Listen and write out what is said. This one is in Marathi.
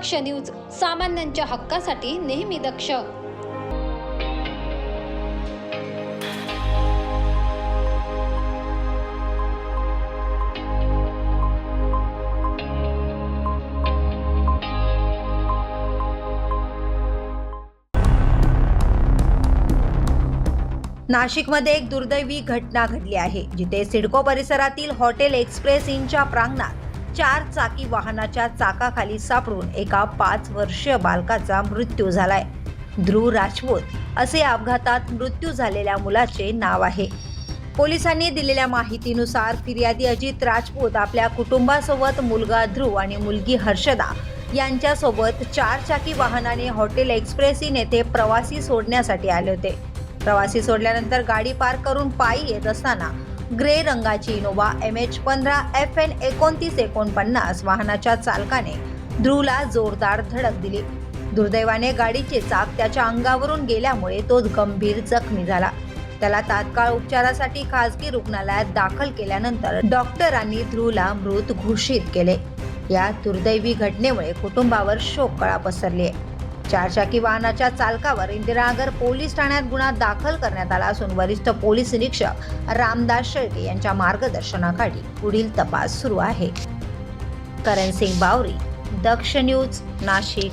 दक्ष न्यूज सामान्यांच्या हक्कासाठी नेहमी दक्ष. नाशिकमध्ये एक दुर्दैवी घटना घडली आहे जिथे सिडको परिसरातील हॉटेल एक्सप्रेस इनच्या प्रांगणात चार चाकी वाहनाच्या चाकाखाली सापडून एका पाच वर्षीय बालकाचा मृत्यू झालाय. ध्रुव राजपूत असे अपघातात मृत्यू झालेल्या मुलाचे नाव आहे. पोलिसांनी दिलेल्या माहितीनुसार फिर्यादी अजित राजपूत आपल्या कुटुंबासोबत मुलगा ध्रुव आणि मुलगी हर्षदा यांच्यासोबत चार चाकी वाहनाने हॉटेल एक्सप्रेस इन येथे प्रवासी सोडण्यासाठी आले होते. प्रवासी सोडल्यानंतर गाडी पार्क करून पायी येत असताना ग्रे रंगाची इनोवा एम एच पंधरा एफ एन एकोणतीस एकोणपन्नास वाहनाच्या चालकाने ध्रुवला जोरदार धडक दिली. दुर्दैवाने गाडीचे चाक त्याच्या अंगावरून गेल्यामुळे तो गंभीर जखमी झाला. त्याला तात्काळ उपचारासाठी खासगी रुग्णालयात दाखल केल्यानंतर डॉक्टरांनी ध्रुवला मृत घोषित केले. या दुर्दैवी घटनेमुळे कुटुंबावर शोककळा पसरली आहे चारचाकी वाहनाच्या चालकावर इंदिरानगर पोलीस ठाण्यात गुन्हा दाखल करण्यात आला असून वरिष्ठ पोलीस निरीक्षक रामदास शेळके यांच्या मार्गदर्शनाखाली पुढील तपास सुरू आहे. करण सिंग बावरी दक्ष न्यूज नाशिक.